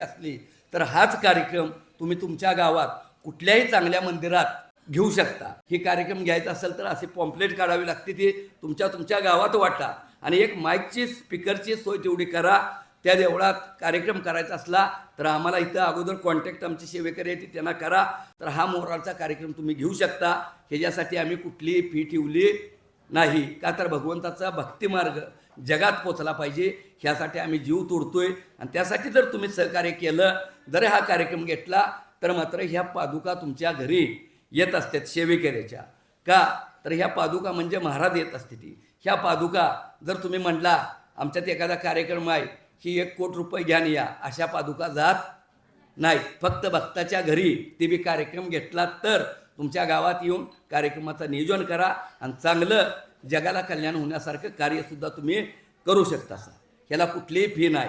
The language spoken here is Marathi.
असली तर हाच कार्यक्रम तुम्ही तुमच्या गावात कुठल्याही चांगल्या मंदिरात घेऊ शकता. हे कार्यक्रम घ्यायचा असेल तर असे पॉम्पलेट काढावी लागते ती तुमच्या तुमच्या गावात वाटा. आणि एक माईकची स्पीकरची सोय तेवढी करा. त्या देवळात कार्यक्रम करायचा असला तर आम्हाला इथं अगोदर कॉन्टॅक्ट आमची सेवेकरी आहे त्यांना करा. तर हा मोरालचा कार्यक्रम तुम्ही घेऊ शकता. ह्याच्यासाठी आम्ही कुठलीही फी ठेवली नाही का तर भगवंताचा भक्तिमार्ग जगात पोचला पाहिजे ह्यासाठी आम्ही जीव तोडतोय. आणि त्यासाठी जर तुम्ही सहकार्य केलं जर हा कार्यक्रम घेतला तर मात्र ह्या पादुका तुमच्या घरी येत असतात सेवेकऱ्याच्या. का? तर ह्या पादुका म्हणजे महाराज येत असते ती. ह्या पादुका जर तुम्ही म्हणला आमच्यात एखादा कार्यक्रम आहे ही एक कोट रुपये घ्यान या अशा पादुका जात नाही फक्त भक्ताच्या घरी ते बी कार्यक्रम घेतला तर तुमच्या गावात येऊन कार्यक्रमाचं नियोजन करा आणि चांगलं जगाला कल्याण होण्यासारखं कार्यसुद्धा तुम्ही करू शकता ह्याला कुठलीही फी नाही.